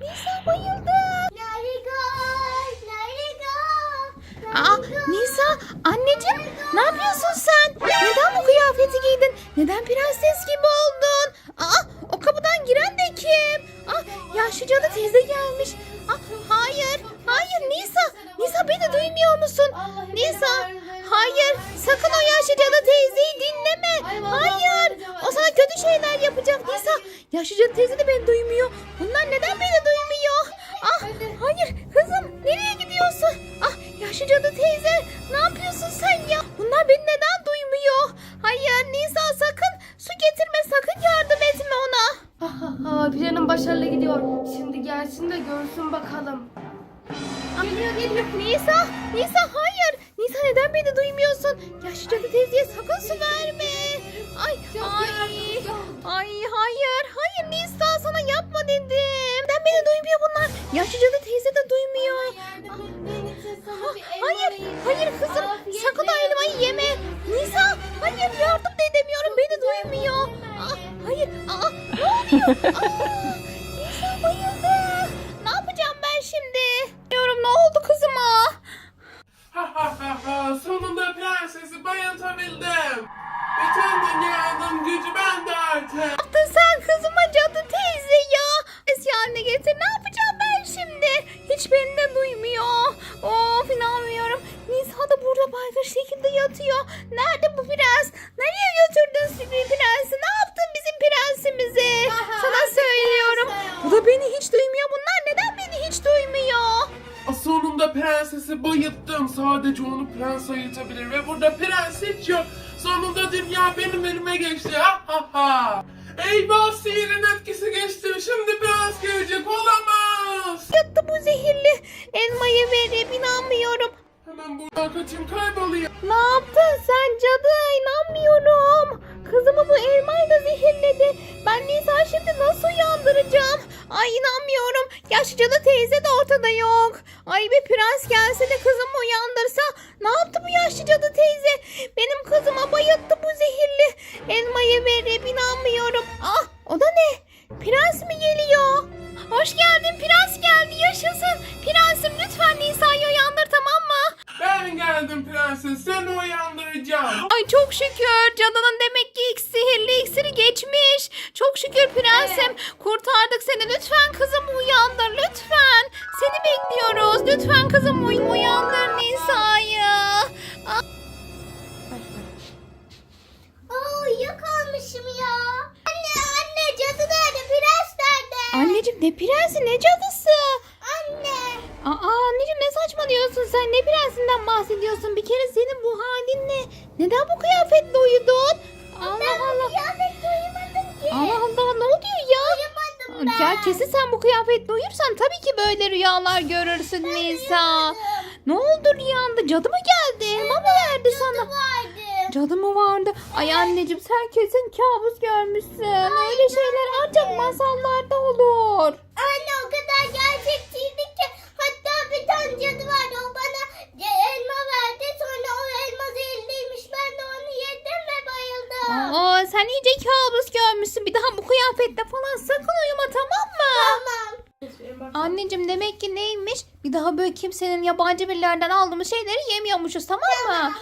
Nisa bayıldı. Aa, Nisa anneciğim ne yapıyorsun sen? Neden bu kıyafeti giydin? Neden prenses gibi oldun? Aa, o kapıdan giren de kim? Aa, yaşlı cadı teyze gelmiş. Aa, hayır, hayır Nisa. Nisa beni duymuyor musun? Nisa, hayır. Sakın o yaşlı cadı teyzeyi dinleme. Hayır. O sana kötü şeyler yapacak Nisa. Yaşlı cadı teyze de beni duymuyor. Bunlar neden beni duymuyor? Ah, hayır kızım nereye gidiyorsun? Ah, yaşlı cadı teyze ne yapıyorsun sen ya? Bunlar beni neden duymuyor? Hayır Nisa sakın su getirme sakın yardım etme ona. Ha, planım başarılı gidiyor. Şimdi gelsin de görsün bakalım. Geliyor geliyor. Nisa, Nisa hayır. Nisa neden beni duymuyorsun? Yaşlı cadı teyzeye sakın su verme. Ay, Yaşlı cadı teyze de duymuyor. Hayır, hayır kızım sakın o elmayı yeme. Nisa, hayır yardım da edemiyorum beni duymuyor. Hayır, aa, ne oluyor? Aa, şekilde yatıyor. Nerede bu prens? Nereye götürdün Sivri prensi? Ne yaptın bizim prensimize? Sana söylüyorum. Bu da beni hiç duymuyor. Bunlar neden beni hiç duymuyor? Sonunda prensesi bayılttım. Sadece onu prens ayırtabilir ve burada prens hiç yok. Sonunda dünya benim elime geçti. Ha ha ha. Eyvah sihirin etkisi geçti. Şimdi prens gelecek olamaz. Yattı bu zehirli elmayı verip inanmıyorum. Hemen buradan kaçayım kaybolayım. Ne yaptın sen cadı? İnanmıyorum. Kızımı bu elmayla zehirledi. Ben Nisa şimdi nasıl uyandıracağım? Ay inanmıyorum. Yaşlı cadı teyze de ortada yok. Ay bir prens gelse de kızımı uyandırsa. Ne yaptı bu yaşlı cadı teyze? Benim kızıma bayılttı bu zehirli elmayı verip inanmıyorum. Ah o da ne? Prens mi geliyor? Hoş geldin prens geldi yaşasın. Prensim lütfen Nisa'yı uyandır tamam mı? Ben geldim prenses. Seni uyandıracağım. Ay çok şükür cadının demek ki ilk sihirli iksiri geçmiş. Çok şükür prensim. Kurtardık seni. Lütfen kızımı uyandır lütfen. Seni bekliyoruz. Lütfen kızımı uy- uyandır Nisa'yı. Aa uyuyakalmışım ya. Anne anne cadı nerede? Prens nerede? Anneciğim ne prensi ne cadısı? Anne. Aa anneciğim ne saçmalıyorsun sen? Ne prensinden bahsediyorsun? Bir kere senin bu halin ne? Neden bu kıyafetle uyudun? Allah Allah. Kıyafetle uyumadım ki. Allah Allah ne oluyor ya? Uyumadım ben. Ya kesin sen bu kıyafetle uyursan tabii ki böyle rüyalar görürsün Nisa. Ne oldu rüyanda? Cadı mı geldi? Elma mı verdi sana? vardı. Cadı mı vardı? Ay anneciğim sen kesin kabus görmüşsün. Öyle şeyler ancak masallarda olur. Anne o kadar gerçekçiydi ki. Hatta bir tane cadı vardı. O bana ce- elma verdi. Sonra o elma zehirliymiş. Ben de onu yedim ve bayıldım. Aa, sen iyice kabus görmüşsün. Bir daha bu kıyafetle falan sakın uyuma tamam mı? Tamam. Anneciğim demek ki neymiş? Bir daha böyle kimsenin yabancı birilerden aldığımız şeyleri yemiyormuşuz tamam mı?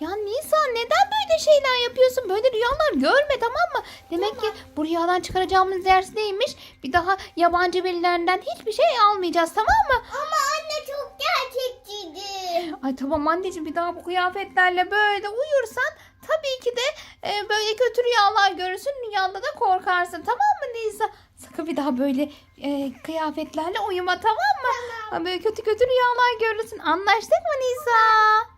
Ya Nisa neden böyle şeyler yapıyorsun? Böyle rüyalar görme tamam mı? Demek ki bu rüyadan çıkaracağımız ders neymiş? Bir daha yabancı birilerinden hiçbir şey almayacağız tamam mı? Ama anne çok gerçekçiydi. Ay tamam anneciğim bir daha bu kıyafetlerle böyle uyursan tabii ki de e, böyle kötü rüyalar görürsün. Rüyanda da korkarsın tamam mı Nisa? Sakın bir daha böyle e, kıyafetlerle uyuma tamam mı? Böyle kötü kötü rüyalar görürsün. Anlaştık mı Nisa?